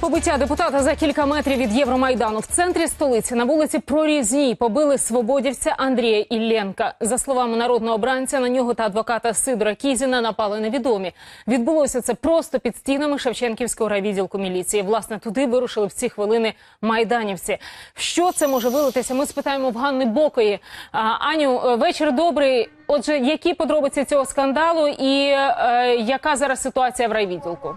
Побиття депутата за кілька метрів від Євромайдану в центрі столиці на вулиці Прорізній побили свободівця Андрія Ілленка. За словами народного обранця, на нього та адвоката Сидора Кізіна напали невідомі. Відбулося це просто під стінами Шевченківського райвідділку міліції. Власне, туди вирушили в ці хвилини майданівці. Що це може вилитися? Ми спитаємо в Ганни Бокої. Аню, е, вечір добрий. Отже, які подробиці цього скандалу і е, яка зараз ситуація в райвідділку?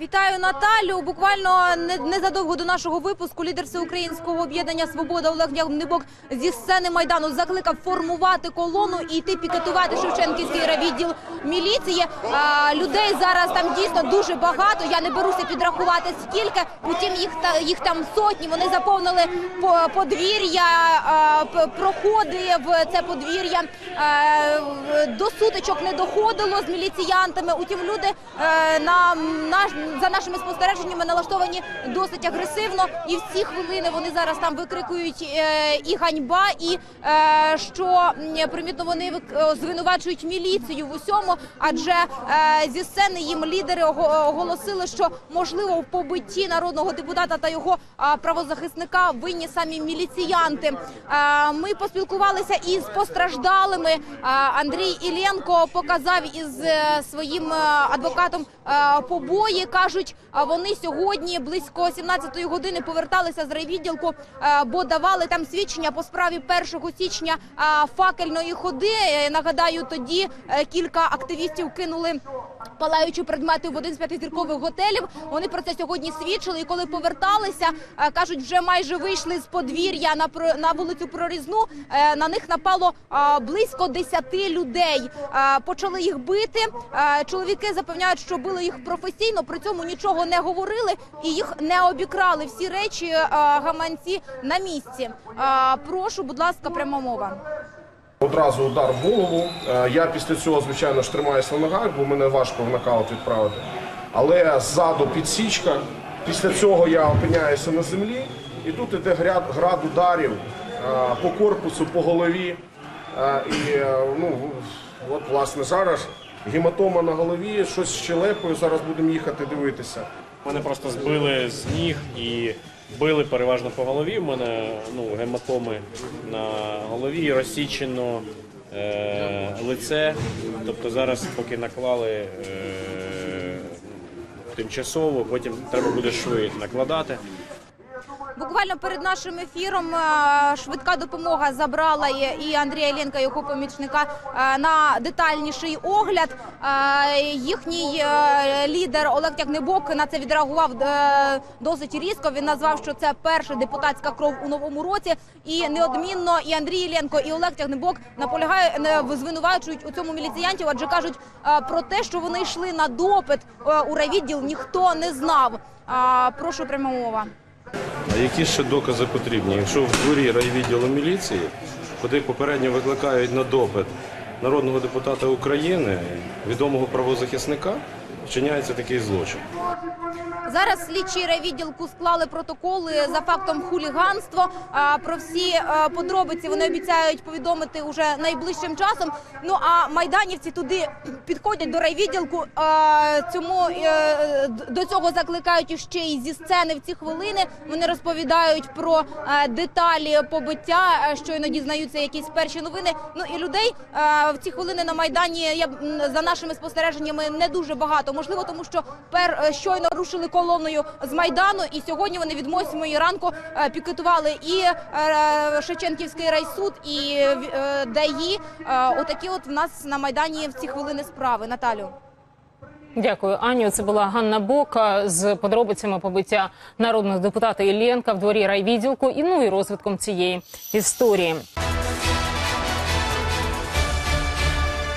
Вітаю Наталю. Буквально не- незадовго до нашого випуску лідер всеукраїнського об'єднання Свобода Олег Нябок зі сцени майдану закликав формувати колону і йти пікетувати Шевченківський райвідділ міліції. А, людей зараз там дійсно дуже багато. Я не беруся підрахувати скільки. Утім, їх та їх там сотні. Вони заповнили по- подвір'я, проходи в це подвір'я. До сутичок не доходило з міліціянтами. Утім, люди е, на наш за нашими спостереженнями налаштовані досить агресивно, і в ці хвилини вони зараз там викрикують е, і ганьба, і е, що примітно вони е, звинувачують міліцію в усьому, адже зі сцени їм лідери ого- оголосили, що можливо в побитті народного депутата та його правозахисника винні самі міліціянти. Ми поспілкувалися із постраждалими. Андрій Ілєнко показав із своїм адвокатом побої. Кажуть, вони сьогодні близько 17-ї години поверталися з райвідділку, е, бо давали там свідчення по справі 1 січня е, факельної ходи. Е, Нагадаю, тоді кілька активістів кинули палаючі предмети в один з п'ятизіркових готелів. Вони про це сьогодні свідчили. І коли поверталися, е, кажуть, вже майже вийшли з подвір'я на на вулицю Прорізну. е, На них напало близько 10 людей. Е, Почали їх бити. Е, Чоловіки запевняють, що били їх професійно, при цьому нічого не говорили і їх не обікрали. Всі речі е, гаманці на місці. Е, Прошу, будь ласка, пряма мова. Одразу удар в голову. Е, Я після цього, звичайно ж, тримаюся на ногах, бо мене важко в нокаут відправити. Але ззаду підсічка. Після цього я опиняюся на землі, і тут іде град, град ударів е, по корпусу, по голові. Е, І ну, от, власне, зараз гематома на голові, щось з щелепою. Зараз будемо їхати дивитися. Мене просто збили з ніг і били переважно по голові. У мене ну, гематоми на голові, розсічено е, лице. Тобто зараз поки наклали е, тимчасово, потім треба буде шви накладати. Буквально перед нашим ефіром е, швидка допомога забрала і Андрія Ленка, його помічника, е, на детальніший огляд. Е, Їхній лідер Олег Тягнебок на це відреагував досить різко. Він назвав, що це перша депутатська кров у новому році. І неодмінно і Андрій Іллєнко, і Олег Тягнебок наполягають, звинувачують у цьому міліціянтів, адже кажуть про те, що вони йшли на допит у райвідділ, ніхто не знав. Прошу пряма мова. А які ще докази потрібні? Якщо в дворі райвідділу міліції, куди попередньо викликають на допит народного депутата України, відомого правозахисника, вчиняється такий злочин. Зараз слідчі райвідділку склали протоколи за фактом хуліганства. Про всі е, подробиці вони обіцяють повідомити уже найближчим часом. Ну а майданівці туди підходять до райвідділку. Цьому е, до цього закликають іще й зі сцени в ці хвилини. Вони розповідають про е, деталі побиття. е, Щойно дізнаються якісь перші новини. Ну і людей в ці хвилини на майдані я за нашими спостереженнями не дуже багато. Можливо, тому що пер е, щойно рушили колоною з майдану, і сьогодні вони від 8 ранку е, пікетували і е, Шевченківський райсуд, і ДАІ. Отакі от в нас на майдані в ці хвилини справи. Наталю. Дякую, Аню. Це була Ганна Бока з подробицями побиття народного депутата Іллєнка в дворі райвідділку і ну і розвитком цієї історії.